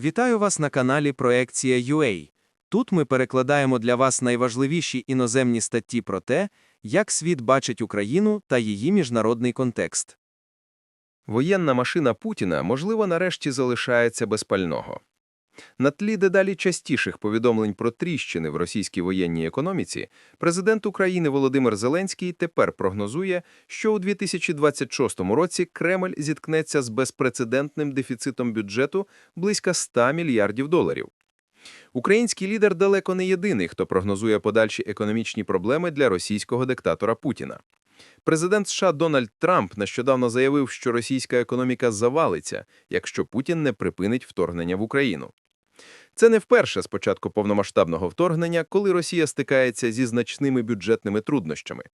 Вітаю вас на каналі Проекція UA. Тут ми перекладаємо для вас найважливіші іноземні статті про те, як світ бачить Україну та її міжнародний контекст. Воєнна машина Путіна, можливо, нарешті залишається без пального. На тлі дедалі частіших повідомлень про тріщини в російській воєнній економіці, президент України Володимир Зеленський тепер прогнозує, що у 2026 році Кремль зіткнеться з безпрецедентним дефіцитом бюджету близько 100 мільярдів доларів. Український лідер далеко не єдиний, хто прогнозує подальші економічні проблеми для російського диктатора Путіна. Президент США Дональд Трамп нещодавно заявив, що російська економіка завалиться, якщо Путін не припинить вторгнення в Україну. Це не вперше з початку повномасштабного вторгнення, коли Росія стикається зі значними бюджетними труднощами.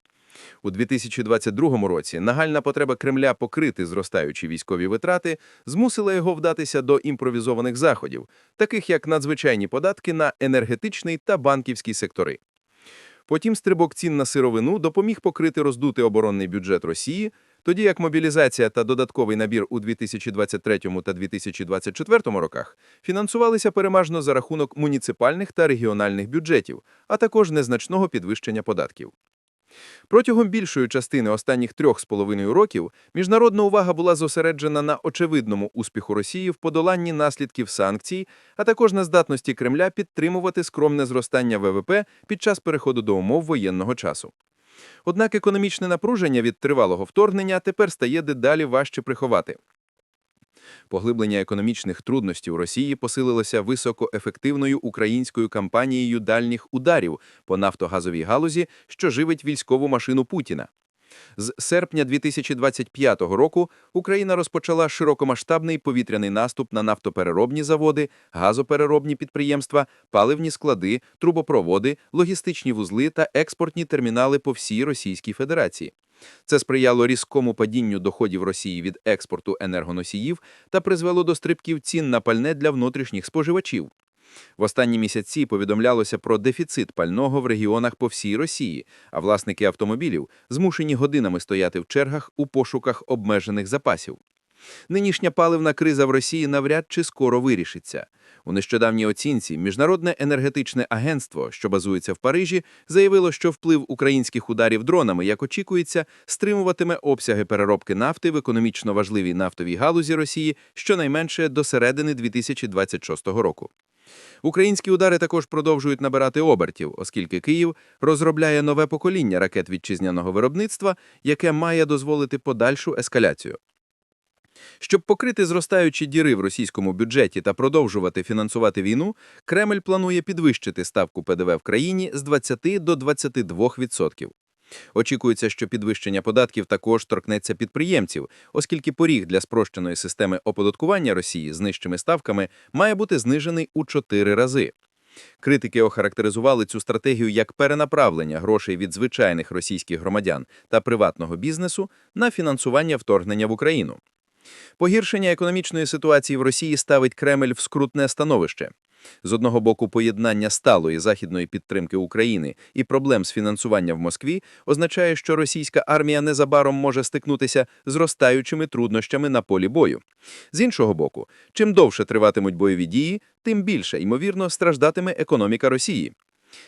У 2022 році нагальна потреба Кремля покрити зростаючі військові витрати змусила його вдатися до імпровізованих заходів, таких як надзвичайні податки на енергетичний та банківський сектори. Потім стрибок цін на сировину допоміг покрити роздутий оборонний бюджет Росії, тоді як мобілізація та додатковий набір у 2023 та 2024 роках фінансувалися переважно за рахунок муніципальних та регіональних бюджетів, а також незначного підвищення податків. Протягом більшої частини останніх трьох з половиною років міжнародна увага була зосереджена на очевидному успіху Росії в подоланні наслідків санкцій, а також на здатності Кремля підтримувати скромне зростання ВВП під час переходу до умов воєнного часу. Однак економічне напруження від тривалого вторгнення тепер стає дедалі важче приховати. Поглиблення економічних труднощів Росії посилилося високоефективною українською кампанією дальніх ударів по нафтогазовій галузі, що живить військову машину Путіна. З серпня 2025 року Україна розпочала широкомасштабний повітряний наступ на нафтопереробні заводи, газопереробні підприємства, паливні склади, трубопроводи, логістичні вузли та експортні термінали по всій Російській Федерації. Це сприяло різкому падінню доходів Росії від експорту енергоносіїв та призвело до стрибків цін на пальне для внутрішніх споживачів. В останні місяці повідомлялося про дефіцит пального в регіонах по всій Росії, а власники автомобілів змушені годинами стояти в чергах у пошуках обмежених запасів. Нинішня паливна криза в Росії навряд чи скоро вирішиться. У нещодавній оцінці Міжнародне енергетичне агентство, що базується в Парижі, заявило, що вплив українських ударів дронами, як очікується, стримуватиме обсяги переробки нафти в економічно важливій нафтовій галузі Росії щонайменше до середини 2026 року. Українські удари також продовжують набирати обертів, оскільки Київ розробляє нове покоління ракет вітчизняного виробництва, яке має дозволити подальшу ескаляцію. Щоб покрити зростаючі діри в російському бюджеті та продовжувати фінансувати війну, Кремль планує підвищити ставку ПДВ в країні з 20 до 22%. Очікується, що підвищення податків також торкнеться підприємців, оскільки поріг для спрощеної системи оподаткування Росії з нижчими ставками має бути знижений у 4 рази. Критики охарактеризували цю стратегію як перенаправлення грошей від звичайних російських громадян та приватного бізнесу на фінансування вторгнення в Україну. Погіршення економічної ситуації в Росії ставить Кремль в скрутне становище. З одного боку, поєднання сталої західної підтримки України і проблем з фінансуванням в Москві означає, що російська армія незабаром може стикнутися з зростаючими труднощами на полі бою. З іншого боку, чим довше триватимуть бойові дії, тим більше, ймовірно, страждатиме економіка Росії.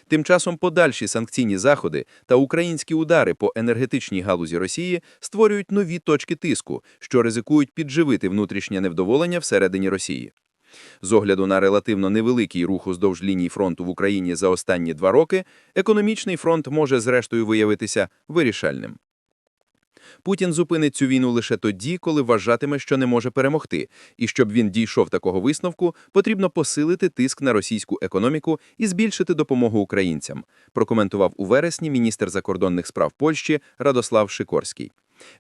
Тим часом подальші санкційні заходи та українські удари по енергетичній галузі Росії створюють нові точки тиску, що ризикують підживити внутрішнє невдоволення всередині Росії. З огляду на релативно невеликий рух уздовж ліній фронту в Україні за останні два роки, економічний фронт може зрештою виявитися вирішальним. Путін зупинить цю війну лише тоді, коли вважатиме, що не може перемогти, і щоб він дійшов такого висновку, потрібно посилити тиск на російську економіку і збільшити допомогу українцям, прокоментував у вересні міністр закордонних справ Польщі Радослав Шикорський.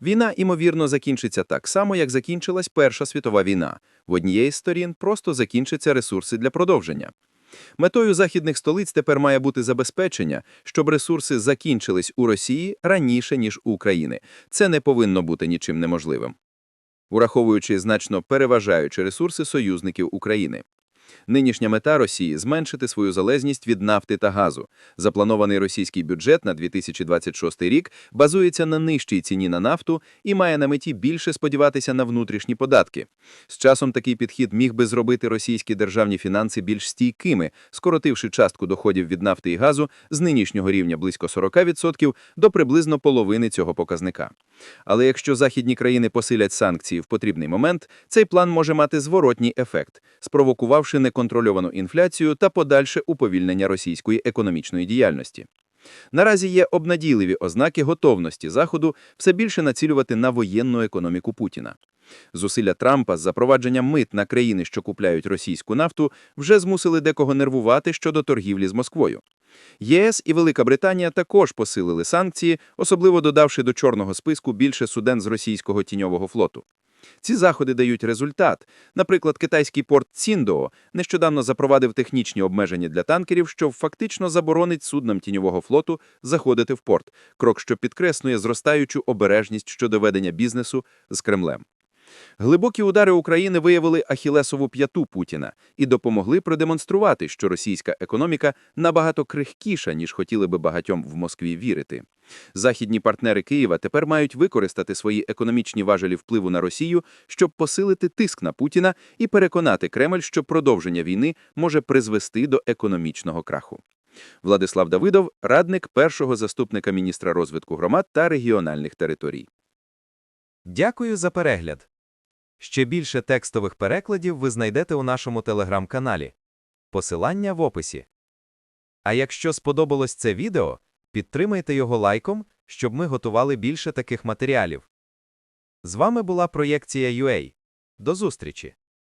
Війна, імовірно, закінчиться так само, як закінчилась Перша світова війна. В однієї з сторін просто закінчаться ресурси для продовження. Метою західних столиць тепер має бути забезпечення, щоб ресурси закінчились у Росії раніше, ніж у України. Це не повинно бути нічим неможливим. Ураховуючи значно переважаючі ресурси союзників України. Нинішня мета Росії – зменшити свою залежність від нафти та газу. Запланований російський бюджет на 2026 рік базується на нижчій ціні на нафту і має на меті більше сподіватися на внутрішні податки. З часом такий підхід міг би зробити російські державні фінанси більш стійкими, скоротивши частку доходів від нафти і газу з нинішнього рівня близько 40% до приблизно половини цього показника. Але якщо західні країни посилять санкції в потрібний момент, цей план може мати зворотній ефект, спровокувавши неконтрольовану інфляцію та подальше уповільнення російської економічної діяльності. Наразі є обнадійливі ознаки готовності Заходу все більше націлювати на воєнну економіку Путіна. Зусилля Трампа з запровадженням мит на країни, що купляють російську нафту, вже змусили декого нервувати щодо торгівлі з Москвою. ЄС і Велика Британія також посилили санкції, особливо додавши до чорного списку більше суден з російського тіньового флоту. Ці заходи дають результат. Наприклад, китайський порт Ціндоо нещодавно запровадив технічні обмеження для танкерів, що фактично заборонить суднам тіньового флоту заходити в порт, крок, що підкреслює зростаючу обережність щодо ведення бізнесу з Кремлем. Глибокі удари України виявили ахілесову п'яту Путіна і допомогли продемонструвати, що російська економіка набагато крихкіша, ніж хотіли би багатьом в Москві вірити. Західні партнери Києва тепер мають використати свої економічні важелі впливу на Росію, щоб посилити тиск на Путіна і переконати Кремль, що продовження війни може призвести до економічного краху. Владислав Давидов, радник першого заступника міністра розвитку громад та регіональних територій. Дякую за перегляд. Ще більше текстових перекладів ви знайдете у нашому телеграм-каналі. Посилання в описі. А якщо сподобалось це відео, підтримайте його лайком, щоб ми готували більше таких матеріалів. З вами була проєкція UA. До зустрічі!